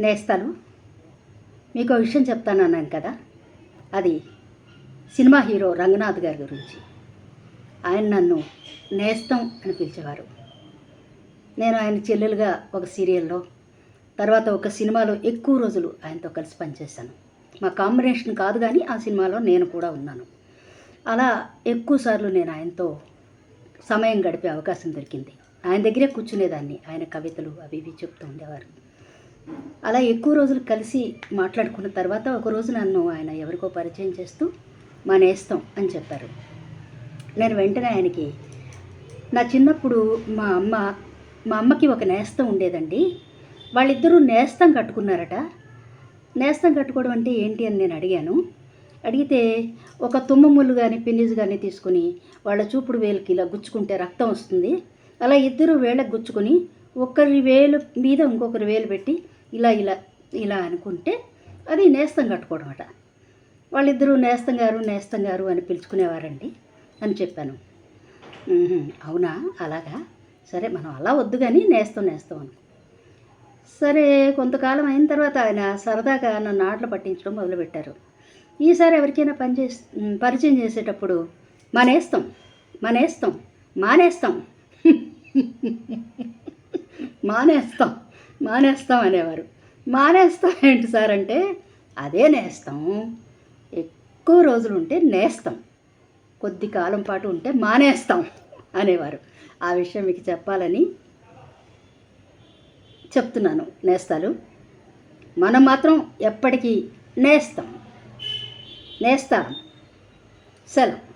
నేస్తాను. మీకు విషయం చెప్తాను అన్నాను కదా. అది సినిమా హీరో రంగనాథ్ గారి గురించి. ఆయన నన్ను నేస్తం అని పిలిచేవారు. నేను ఆయన చెల్లెలుగా ఒక సీరియల్లో తర్వాత ఒక సినిమాలో ఎక్కువ రోజులు ఆయనతో కలిసి పనిచేశాను. మా కాంబినేషన్ కాదు కానీ ఆ సినిమాలో నేను కూడా ఉన్నాను. అలా ఎక్కువసార్లు నేను ఆయనతో సమయం గడిపే అవకాశం దొరికింది. ఆయన దగ్గరే కూర్చునేదాన్ని. ఆయన కవితలు అవి ఇవి చెప్తూ ఉండేవారు. అలా ఎక్కువ రోజులు కలిసి మాట్లాడుకున్న తర్వాత ఒక రోజు నన్ను ఆయన ఎవరికో పరిచయం చేస్తూ మా నేస్తం అని చెప్పారు. నేను వెంటనే ఆయనకి నా చిన్నప్పుడు మా అమ్మ మా అమ్మకి ఒక నేస్తం ఉండేదండి. వాళ్ళిద్దరూ నేస్తం కట్టుకున్నారట. నేస్తం కట్టుకోవడం అంటే ఏంటి అని నేను అడిగాను. అడిగితే ఒక తుమ్మ ముళ్ళు కానీ పిన్నిస్ కానీ తీసుకుని వాళ్ళ చూపుడు వేలకి ఇలా గుచ్చుకుంటే రక్తం వస్తుంది. అలా ఇద్దరు వేళ్ళకి గుచ్చుకొని ఒకరి వేలు మీద ఇంకొకరి వేలు పెట్టి ఇలా ఇలా ఇలా అనుకుంటే అది నేస్తం కట్టుకోవడం అట వాళ్ళిద్దరూ నేస్తం గారు నేస్తం గారు అని పిలుచుకునేవారండి అని చెప్పాను. అవునా? అలాగా? సరే మనం అలా వద్దు కానీ నేస్తం నేస్తాం అను సరే కొంతకాలం అయిన తర్వాత ఆయన సరదాగా నన్ను ఆటలు పట్టించడం మొదలుపెట్టారు. ఈసారి ఎవరికైనా పని చేసి పరిచయం చేసేటప్పుడు మానేస్తాం మానేస్తాం మానేస్తాం. మానేస్తాం. మానేస్తాం అనేవారు. మానేస్తాం ఏంటి సార్ అంటే అదే నేస్తాం. ఎక్కువ రోజులు ఉంటే నేస్తాం. కొద్ది కాలం పాటు ఉంటే మానేస్తాం అనేవారు. ఆ విషయం మీకు చెప్పాలని చెప్తున్నాను నేస్తాలు. మనం మాత్రం ఎప్పటికీ నేస్తాం. నేస్తాం. సెలవు.